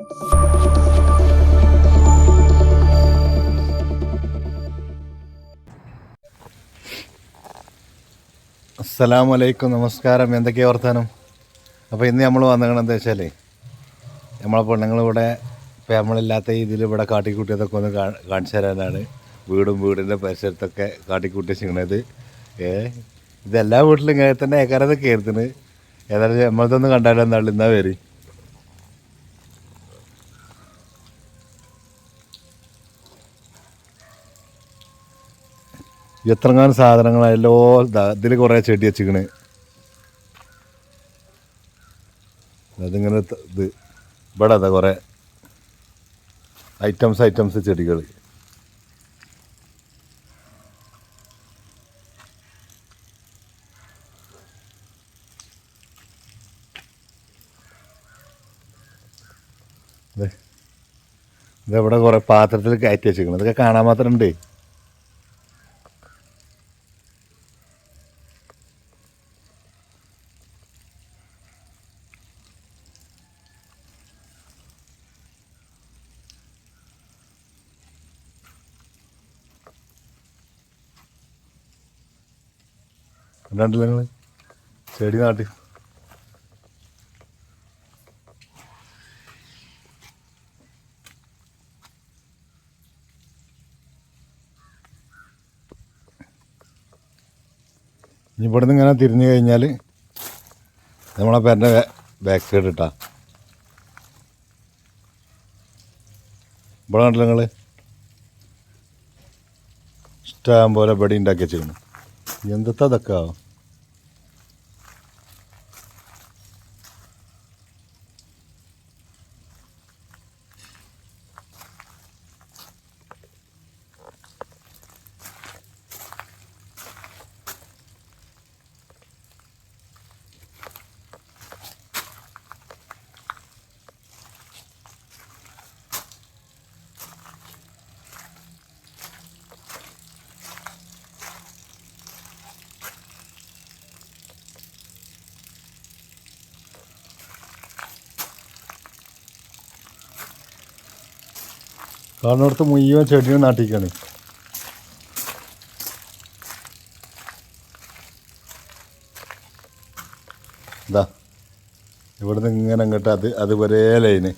അസ്സലാമു അലൈക്കും നമസ്കാരം. എന്തൊക്കെയാ വർത്താനം? അപ്പോൾ ഇന്ന് നമ്മൾ വന്നിരിക്കണം എന്താ വെച്ചാലേ നമ്മളെ പെണ്ണുങ്ങളിവിടെ ഇപ്പോൾ നമ്മളില്ലാത്ത രീതിയിൽ ഇവിടെ കാട്ടിക്കൂട്ടിയതൊക്കെ ഒന്ന് കാണിച്ചു തരാനാണ്. വീടും വീടിന്റെ പരിസരത്തൊക്കെ കാട്ടിക്കൂട്ടി ചെയ്യണത് ഏ ഇതെല്ലാ വീട്ടിലും ഇങ്ങനെ തന്നെ ഏക്കാരതൊക്കെ ആയിരുന്നു. ഏതായാലും നമ്മളതൊന്ന് കണ്ടാലും എന്താണ് ഇന്നാ വരി. എത്രങ്ങാനും സാധനങ്ങളെല്ലോ ഇതിൽ കുറേ ചെടി വെച്ചിക്കണ്. അതിങ്ങനെ ഇത് ഇവിടെ അതാ കുറേ ഐറ്റംസ് ഐറ്റംസ് ചെടികൾ ഇതെവിടെ കുറേ പാത്രത്തിൽ കയറ്റി വെച്ചിരിക്കണം ഇതൊക്കെ കാണാൻ മാത്രം ഉണ്ട് കണ്ടില്ല നിങ്ങൾ ചെടി നാട്ടി. ഇനി ഇവിടുന്ന് ഇങ്ങനെ തിരിഞ്ഞു കഴിഞ്ഞാൽ നമ്മളെ പേരന്റെ ബാക്ക് സൈഡ് ഇട്ടാ. ഇവിടെ കണ്ടില്ല നിങ്ങൾ ഇഷ്ടം പോലെ ബടി ഉണ്ടാക്കി വെച്ചിരുന്നു എന്തത്താ അതൊക്കെ കാണുന്നിടത്ത് മുഴുവൻ ചെടികൾ നാട്ടിക്കാണ്. ഇതാ ഇവിടുന്ന് ഇങ്ങനെ അങ്ങോട്ട് അത് അത് ഒരേ ലൈന്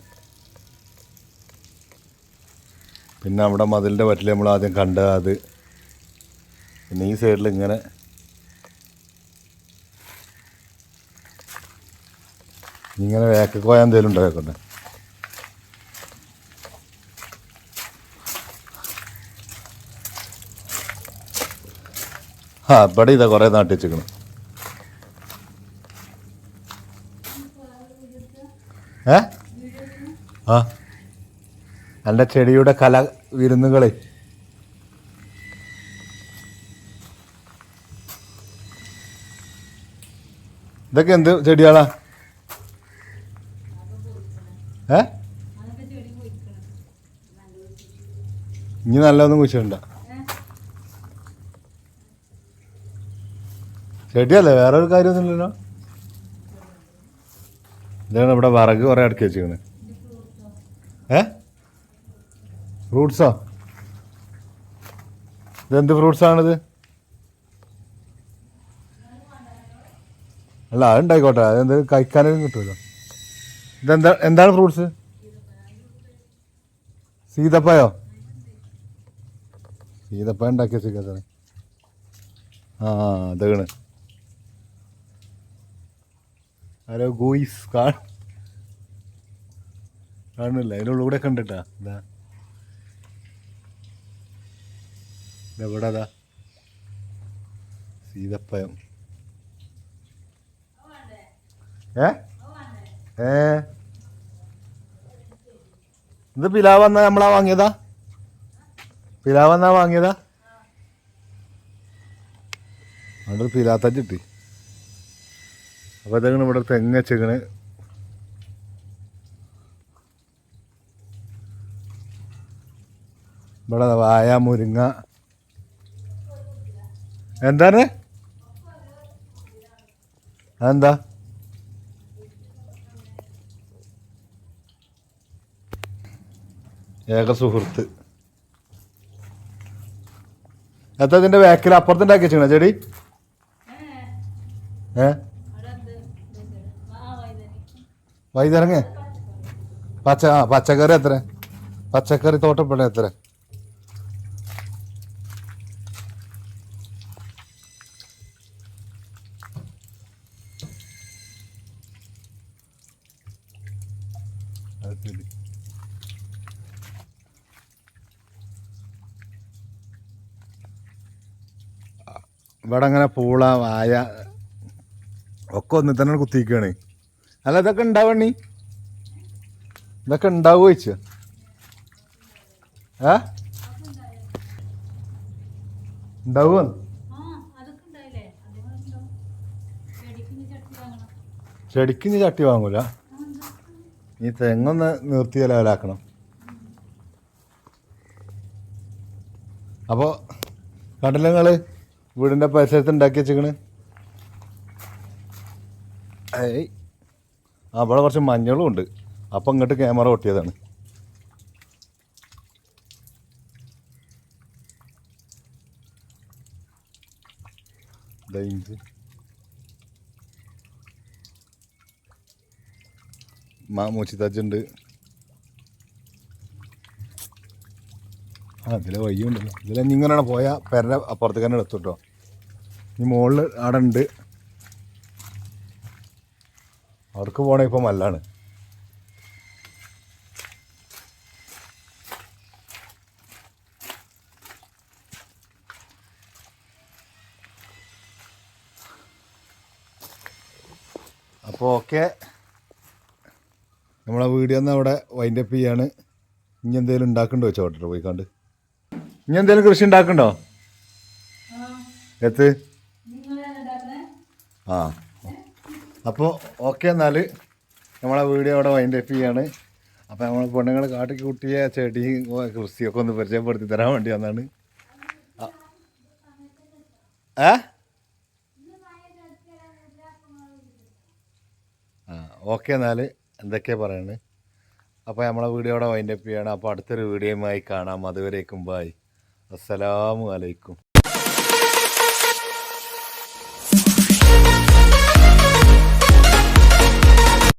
പിന്നെ അവിടെ മതിലിന്റെ പറ്റിൽ നമ്മൾ ആദ്യം കണ്ട അത്. പിന്നെ ഈ സൈഡിൽ ഇങ്ങനെ ഇങ്ങനെ വേക്കക്കോയ എന്തെങ്കിലും ഉണ്ടായിക്കോട്ടെ ആ ഇവിടെ ഇതാ കുറേ നാട്ടി ഏ? ആ. എന്റെ ചെടിയുടെ കല വിരുന്നുകളെ. ഇതൊക്കെ എന്ത് ചെടിയാളാ ഏ? ഇനി നല്ലതൊന്നും കുഴിച്ചിട്ടുണ്ട ചെടിയല്ലേ വേറെ ഒരു കാര്യമൊന്നുമില്ലല്ലോ. ഇതാണ് ഇവിടെ വിറക് കുറേ അടുക്കി വെച്ചിരിക്കുന്നത്. ഏ? ഫ്രൂട്ട്സോ? ഇതെന്ത് ഫ്രൂട്ട്സ് ആണിത് അല്ല അതുണ്ടായിക്കോട്ടെ. അതെന്ത് കഴിക്കാനും കിട്ടുമല്ലോ ഇതെന്താ എന്താണ് ഫ്രൂട്ട്സ്? സീതപ്പയോ സീതപ്പായ ഉണ്ടാക്കി വെച്ചിരിക്കുന്നത് ആ അതാണ്. ഹലോ ഗോയിസ് കാ കാണുന്നില്ല. അതിനുള്ളിലൂടെ കണ്ടിട്ടാ ഇതാ ഇതെവിടെ അതാ സീതപ്പയം. ഏ? ഏ? ഇത് പിലാവ് എന്നാ നമ്മളാ വാങ്ങിയതാ? പിലാവ് വാങ്ങിയതാ? അവിടെ പിലാത്തച്ച് കിട്ടി. അപ്പോൾ ഇതങ്ങനെ ഇവിടെ തെങ്ങ വെച്ചേക്കണ് ഇവിടെ വായ മുരിങ്ങ. എന്താണ് എന്താ ഏക സുഹൃത്ത്. എത്ര ഇതിന്റെ ബാക്കിൽ അപ്പുറത്തുണ്ടാക്കി വെച്ചിക്കണ ചെടി? ഏ? വൈതരങ്ങ പച്ച ആ പച്ചക്കറി എത്ര? പച്ചക്കറി തോട്ടപ്പഴ എത്ര? ഇവിടെ അങ്ങനെ പൂള വായ ഒക്കെ ഒന്ന് തന്നെ കുത്തിയിരിക്കുകയാണ്. അല്ല ഇതൊക്കെ ഉണ്ടാവണ്ണി ഇതൊക്കെ ഉണ്ടാവുക ചോദിച്ച? ഏ? ഉണ്ടാവുക ചെടിക്ക് നീ ചട്ടി വാങ്ങൂല? നീ തെങ്ങൊന്ന് നിർത്തി ലെവലാക്കണം അപ്പോൾ കണ്ടില്ല നിങ്ങൾ വീടിന്റെ പരിസരത്ത് ഉണ്ടാക്കി വെച്ചേക്കണ്. ഏയ്. അവിടെ കുറച്ച് മഞ്ഞളും ഉണ്ട്. അപ്പം ഇങ്ങോട്ട് ക്യാമറ പൊട്ടിയതാണ് മാമൂച്ചി തജ്ജുണ്ട് ആ ഇതിലെ വയ്യുണ്ടല്ലോ ഇതിലെ ഇങ്ങനെ പോയാൽ പെരന്റെ അപ്പുറത്തേക്ക് തന്നെ എടുത്തു കേട്ടോ ഈ മുകളിൽ അവിടെ ഉണ്ട്. അവർക്ക് പോണേ ഇപ്പം മല്ലാണ്. അപ്പോൾ ഓക്കെ. നമ്മളെ വീഡിയോ ഒന്ന് അവിടെ വൈൻഡപ്പ് ചെയ്യാണ്. ഇനി എന്തെങ്കിലും ഉണ്ടാക്കണ്ടോ ചോട്ടർ പോയി കണ്ട് ഇനി എന്തെങ്കിലും കൃഷി ഉണ്ടാക്കണ്ടോ? എത്ത്? ആ. അപ്പോൾ ഓക്കെ എന്നാൽ നമ്മളെ വീഡിയോ അവിടെ വൈൻഡ് അപ്പ് ചെയ്യാണ്. അപ്പോൾ നമ്മൾ പെണ്ണുങ്ങൾ കാട്ടി കൂട്ടിയ ചെടി കൃഷിയൊക്കെ ഒന്ന് പരിചയപ്പെടുത്തി തരാൻ വേണ്ടി വന്നാണ്. ഏ? ആ ഓക്കെ എന്നാൽ എന്തൊക്കെയാണ് പറയുന്നത് അപ്പോൾ നമ്മളെ വീഡിയോ അവിടെ വൈൻഡപ്പ് ചെയ്യണം. അപ്പോൾ അടുത്തൊരു വീഡിയോയുമായി കാണാം. അതുവരേക്കും ബായ് അസ്സലാമു അലൈക്കും.